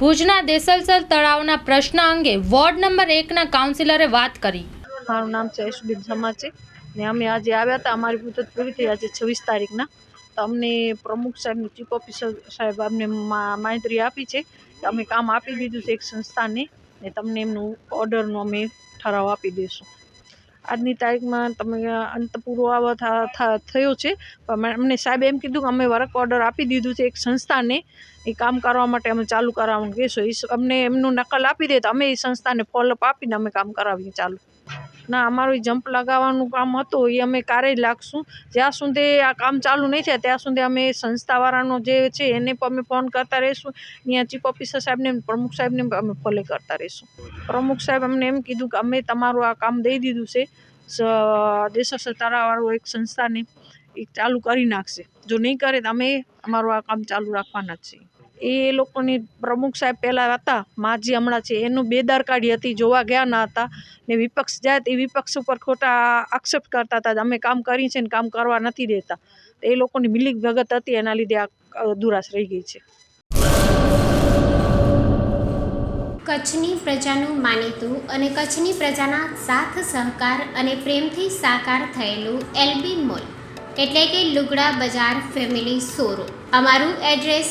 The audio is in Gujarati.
ભુજના દેસલસર તળાવના પ્રશ્ન અંગે વોર્ડ નંબર એકના કાઉન્સિલરે વાત કરી. મારું નામ છે યશબીન છે. ને અમે આજે આવ્યા હતા, અમારી મુદત પૂરી થઈ આજે છવ્વીસ તારીખના. તો અમને પ્રમુખ સાહેબની ચીફ ઓફિસર સાહેબ અમને માહિતી આપી છે કે અમે કામ આપી દીધું છે એક સંસ્થાને. ને તમને એમનું ઓર્ડરનો અમે ઠરાવ આપી દઈશું. આજની તારીખમાં તમે અંત પૂરો થા- થા- થયો છે. પણ અમને સાહેબ એમ કીધું કે અમે વર્ક ઓર્ડર આપી દીધું છે એક સંસ્થાને. એ કામ કરવા માટે અમે ચાલુ કરાવવાનું કહેશો. એ અમને એમનું નકલ આપી દે તો અમે એ સંસ્થાને ફોલોઅપ આપીને અમે કામ કરાવીએ ચાલુ. ના, અમારું જમ્પ લગાવવાનું કામ હતું એ અમે કારે લાગશું. જ્યાં સુધી આ કામ ચાલુ નહીં થાય, ત્યાં સુધી અમે સંસ્થાવાળાનો જે છે, એને અમે ફોન કરતા રહીશું. ત્યાં ચીફ ઓફિસર સાહેબને પ્રમુખ સાહેબને અમે ફોલે કરતા રહીશું. પ્રમુખ સાહેબ અમને એમ કીધું કે અમે તમારું આ કામ દઈ દીધું છે. દેશ સતારાવાળું એક સંસ્થાને એ ચાલુ કરી નાખશે. જો નહીં કરે તો અમે અમારું આ કામ ચાલુ રાખવાના જ છીએ. એ લોકોની પ્રમુખ સાહેબ પહેલાં હતા, માજી હમણાં છે, એનું બેદરકારી હતી, જોવા ગયા ના હતા. ને વિપક્ષ જાય એ વિપક્ષ ઉપર ખોટા આક્ષેપ કરતા હતા, અમે કામ કરી છે ને કામ કરવા નથી દેતા. તો એ લોકોની મિલી ભગત હતી, એના લીધે આ દુરાશ રહી ગઈ છે. કચ્છની પ્રજાનું માનીતું અને કચ્છની પ્રજાના સાથ, સહકાર અને પ્રેમથી સાકાર થયેલું એલબી મોલ, એટલે કે લુગડા બજાર ફેમિલી શોરૂમ. અમારું address